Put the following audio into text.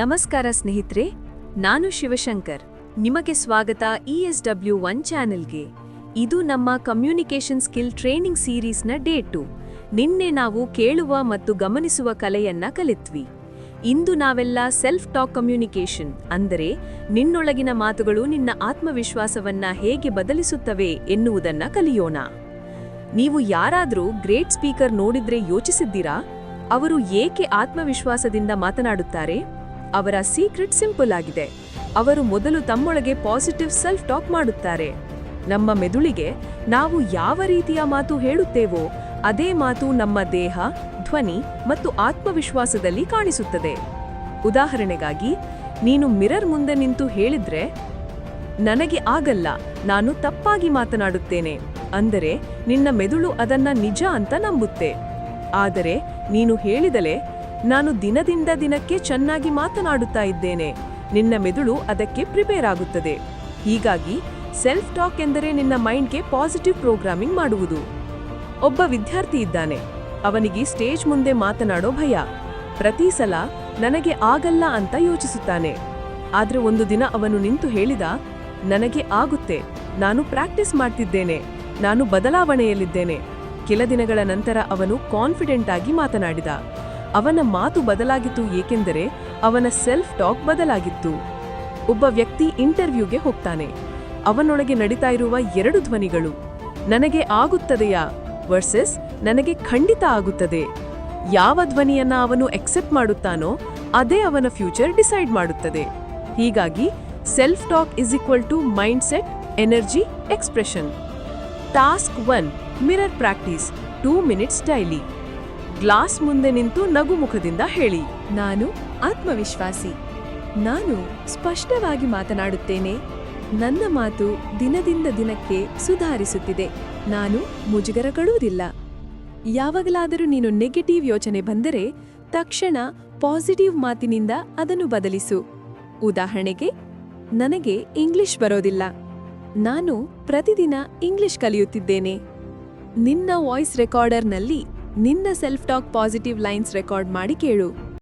ನಮಸ್ಕಾರ ಸ್ನೇಹಿತರೆ, ನಾನು ಶಿವಶಂಕರ್. ನಿಮಗೆ ಸ್ವಾಗತ ಇ ಎಸ್ ಡಬ್ಲ್ಯೂ ಒನ್ ಚಾನೆಲ್ಗೆ. ಇದು ನಮ್ಮ ಕಮ್ಯುನಿಕೇಷನ್ ಸ್ಕಿಲ್ ಟ್ರೈನಿಂಗ್ ಸೀರೀಸ್ನ ಡೇಟು ನಿನ್ನೆ ನಾವು ಕೇಳುವ ಮತ್ತು ಗಮನಿಸುವ ಕಲೆಯನ್ನ ಕಲಿತ್ವಿ. ಇಂದು ನಾವೆಲ್ಲ ಸೆಲ್ಫ್ ಟಾಕ್ ಕಮ್ಯುನಿಕೇಷನ್, ಅಂದರೆ ನಿನ್ನೊಳಗಿನ ಮಾತುಗಳು ನಿನ್ನ ಆತ್ಮವಿಶ್ವಾಸವನ್ನ ಹೇಗೆ ಬದಲಿಸುತ್ತವೆ ಎನ್ನುವುದನ್ನ ಕಲಿಯೋಣ. ನೀವು ಯಾರಾದರೂ ಗ್ರೇಟ್ ಸ್ಪೀಕರ್ ನೋಡಿದ್ರೆ ಯೋಚಿಸಿದ್ದೀರಾ? ಅವರು ಏಕೆ ಆತ್ಮವಿಶ್ವಾಸದಿಂದ ಮಾತನಾಡುತ್ತಾರೆ? ಅವರ ಸೀಕ್ರೆಟ್ ಸಿಂಪಲ್ ಆಗಿದೆ. ಅವರು ಮೊದಲು ತಮ್ಮೊಳಗೆ ಪಾಸಿಟಿವ್ ಸೆಲ್ಫ್ ಟಾಕ್ ಮಾಡುತ್ತಾರೆ. ನಮ್ಮ ಮೆದುಳಿಗೆ ನಾವು ಯಾವ ರೀತಿಯ ಮಾತು ಹೇಳುತ್ತೇವೋ, ಅದೇ ಮಾತು ನಮ್ಮ ದೇಹ, ಧ್ವನಿ ಮತ್ತು ಆತ್ಮವಿಶ್ವಾಸದಲ್ಲಿ ಕಾಣಿಸುತ್ತದೆ. ಉದಾಹರಣೆಗಾಗಿ, ನೀನು ಮಿರರ್ ಮುಂದೆ ನಿಂತು ಹೇಳಿದ್ರೆ, ನನಗೆ ಆಗಲ್ಲ, ನಾನು ತಪ್ಪಾಗಿ ಮಾತನಾಡುತ್ತೇನೆ, ಅಂದರೆ ನಿನ್ನ ಮೆದುಳು ಅದನ್ನ ನಿಜ ಅಂತ ನಂಬುತ್ತೆ. ಆದರೆ, ನೀನು ಹೇಳಿದಲೆ ನಾನು ದಿನದಿಂದ ದಿನಕ್ಕೆ ಚೆನ್ನಾಗಿ ಮಾತನಾಡುತ್ತಾ ಇದ್ದೇನೆ. ನಿನ್ನ ಮೆದುಳು ಅದಕ್ಕೆ ಪ್ರಿಪೇರ್ ಆಗುತ್ತದೆ. ಹೀಗಾಗಿ ಸೆಲ್ಫ್ ಟಾಕ್ ಎಂದರೆ ನಿನ್ನ ಮೈಂಡ್ಗೆ ಪಾಸಿಟಿವ್ ಪ್ರೋಗ್ರಾಮಿಂಗ್ ಮಾಡುವುದು. ಒಬ್ಬ ವಿದ್ಯಾರ್ಥಿ ಇದ್ದಾನೆ. ಅವನಿಗೆ ಸ್ಟೇಜ್ ಮುಂದೆ ಮಾತನಾಡೋ ಭಯ. ಪ್ರತಿ ಸಲ ನನಗೆ ಆಗಲ್ಲ ಅಂತ ಯೋಚಿಸುತ್ತಾನೆ. ಆದರೆ ಒಂದು ದಿನ ಅವನು ನಿಂತು ಹೇಳಿದ, ನನಗೆ ಆಗುತ್ತೆ. ನಾನು ಪ್ರಾಕ್ಟೀಸ್ ಮಾಡ್ತಿದ್ದೇನೆ. ನಾನು ಬದಲಾವಣೆಯಲ್ಲಿದ್ದೇನೆ. ಕೆಲ ದಿನಗಳ ನಂತರ ಅವನು ಕಾನ್ಫಿಡೆಂಟ್ ಆಗಿ ಮಾತನಾಡಿದ. ಅವನ ಮಾತು ಬದಲಾಗಿತ್ತು ಏಕೆಂದರೆ ಅವನ ಸೆಲ್ಫ್ ಟಾಕ್ ಬದಲಾಗಿತ್ತು. ಒಬ್ಬ ವ್ಯಕ್ತಿ ಇಂಟರ್ವ್ಯೂಗೆ ಹೋಗ್ತಾನೆ. ಅವನೊಳಗೆ ನಡೀತಾ ಇರುವ ಎರಡು ಧ್ವನಿಗಳು, ನನಗೆ ಆಗುತ್ತದೆಯಾ ವರ್ಸಸ್ ನನಗೆ ಖಂಡಿತ ಆಗುತ್ತದೆ. ಯಾವ ಧ್ವನಿಯನ್ನ ಅವನು ಎಕ್ಸೆಪ್ಟ್ ಮಾಡುತ್ತಾನೋ ಅದೇ ಅವನ ಫ್ಯೂಚರ್ ಡಿಸೈಡ್ ಮಾಡುತ್ತದೆ. ಹೀಗಾಗಿ self talk is equal to mindset energy expression task one mirror practice two minutes daily glass ಮುಂದೆ ನಿಂತು ನಗುಮುಖದಿಂದ ಹೇಳಿ, ನಾನು ಆತ್ಮವಿಶ್ವಾಸಿ. ನಾನು ಸ್ಪಷ್ಟವಾಗಿ ಮಾತನಾಡುತ್ತೇನೆ. ನನ್ನ ಮಾತು ದಿನದಿಂದ ದಿನಕ್ಕೆ ಸುಧಾರಿಸುತ್ತಿದೆ. ನಾನು ಮುಜುಗರಗಳುವುದಿಲ್ಲ ಯಾವಾಗಲಾದರೂ ನೀನು ನೆಗೆಟಿವ್ ಯೋಚನೆ ಬಂದರೆ ತಕ್ಷಣ ಪಾಸಿಟಿವ್ ಮಾತಿನಿಂದ ಅದನ್ನು ಬದಲಿಸು. ಉದಾಹರಣೆಗೆ, ನನಗೆ ಇಂಗ್ಲಿಷ್ ಬರೋದಿಲ್ಲ. ನಾನು ಪ್ರತಿದಿನ ಇಂಗ್ಲಿಷ್ ಕಲಿಯುತ್ತಿದ್ದೇನೆ. ನಿನ್ನ ವಾಯ್ಸ್ ರೆಕಾರ್ಡರ್ನಲ್ಲಿ ನಿನ್ನ self talk positive lines record ಮಾಡಿ ಕೇಳು.